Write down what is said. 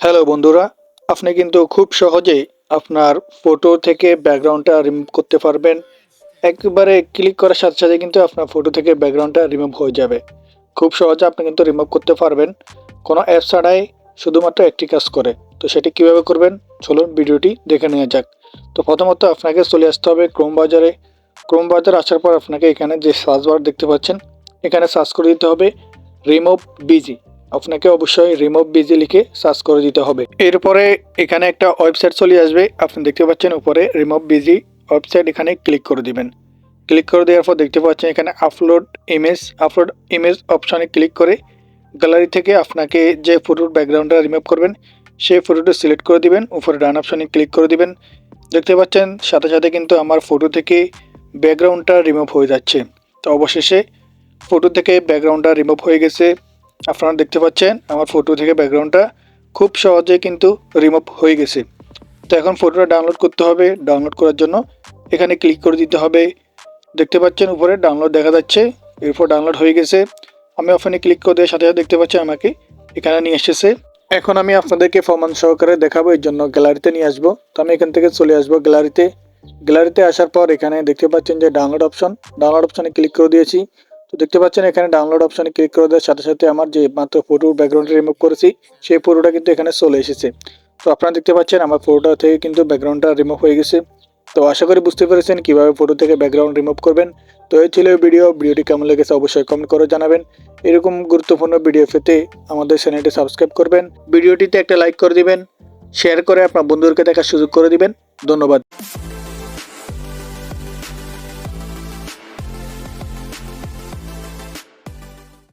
Hello বন্ধুরা, আপনি কিন্তু খুব সহজেই আপনার ফটো থেকে ব্যাকগ্রাউন্ডটা রিমুভ করতে পারবেন। একবারে ক্লিক করার সাথে সাথে কিন্তু আপনার ফটো থেকে ব্যাকগ্রাউন্ডটা রিমুভ হয়ে যাবে। খুব সহজে আপনি কিন্তু রিমুভ করতে পারবেন। কোনো অ্যাপ ছাড়াই শুধুমাত্র একটি কাজ করে। তো সেটি কীভাবে করবেন? চলুন ভিডিওটি দেখে নেওয়া যাক। তো প্রথমত আপনাকে চলে আসতে হবে ক্রোম বাজারে। ক্রোম বাজার আসার পর আপনাকে এখানে যে সার্চ বার দেখতে পাচ্ছেন, এখানে সার্চ করে দিতে হবে রিমুভ বিজি আপনাকে অবশ্যই রিমুভ বিজি লিখে সার্চ করে দিতে হবে। এরপরে এখানে একটা ওয়েবসাইট চলে আসবে। আপনি দেখতে পাচ্ছেন উপরে রিমুভ বিজি ওয়েবসাইট এখানে ক্লিক করে দিবেন। ক্লিক করে দেওয়ার পর দেখতে পাচ্ছেন এখানে আপলোড ইমেজ আপলোড ইমেজ অপশানে ক্লিক করে গ্যালারি থেকে আপনাকে যে ফটোর ব্যাকগ্রাউন্ডটা রিমুভ করবেন, সেই ফটোটা সিলেক্ট করে দিবেন। উপরে ডান অপশানে ক্লিক করে দিবেন। দেখতে পাচ্ছেন, সাথে সাথে কিন্তু আমার ফটো থেকে ব্যাকগ্রাউন্ডটা রিমুভ হয়ে যাচ্ছে। তো অবশেষে ফটো থেকে ব্যাকগ্রাউন্ডটা রিমুভ হয়ে গেছে। আপনারা দেখতে পাচ্ছেন আমার ফটো থেকে ব্যাকগ্রাউন্ডটা খুব সহজে কিন্তু রিমুভ হয়ে গেছে। তো এখন ফটোটা ডাউনলোড করতে হবে। ডাউনলোড করার জন্য এখানে ক্লিক করে দিতে হবে। দেখতে পাচ্ছেন উপরে ডাউনলোড দেখা যাচ্ছে। এরপর ডাউনলোড হয়ে গেছে। আমি ওখানে ক্লিক করে দেওয়ার সাথে সাথে দেখতে পাচ্ছি আমাকে এখানে নিয়ে এসেছে। এখন আমি আপনাদেরকে প্রমাণ সহকারে দেখাবো, এর জন্য গ্যালারিতে নিয়ে আসব। তো আমি এখান থেকে চলে আসব গ্যালারিতে গ্যালারিতে আসার পর এখানে দেখতে পাচ্ছেন যে ডাউনলোড অপশন ডাউনলোড অপশনে ক্লিক করে দিয়েছি। তো দেখতে পাচ্ছেন, এখানে ডাউনলোড অপশনে ক্লিক করে দেওয়ার সাথে সাথে আমার যে মাত্র ফটোর ব্যাকগ্রাউন্ড রিমুভ করেছি, সেই ফটোটা কিন্তু এখানে চলে এসেছে। তো আপনারা দেখতে পাচ্ছেন, আমার ফটোটা থেকে কিন্তু ব্যাকগ্রাউন্ডটা রিমুভ হয়ে গেছে। তো আশা করি বুঝতে পেরেছেন কীভাবে ফটো থেকে ব্যাকগ্রাউন্ড রিমুভ করবেন। তো এই ছিল ভিডিও ভিডিওটি কেমন লেগেছে অবশ্যই কমেন্ট করে জানাবেন। এরকম গুরুত্বপূর্ণ ভিডিও পেতে আমাদের চ্যানেলটি সাবস্ক্রাইব করবেন। ভিডিওটিতে একটা লাইক করে দিবেন শেয়ার করে আপনার বন্ধুদেরকে দেখার সুযোগ করে দিবেন। ধন্যবাদ।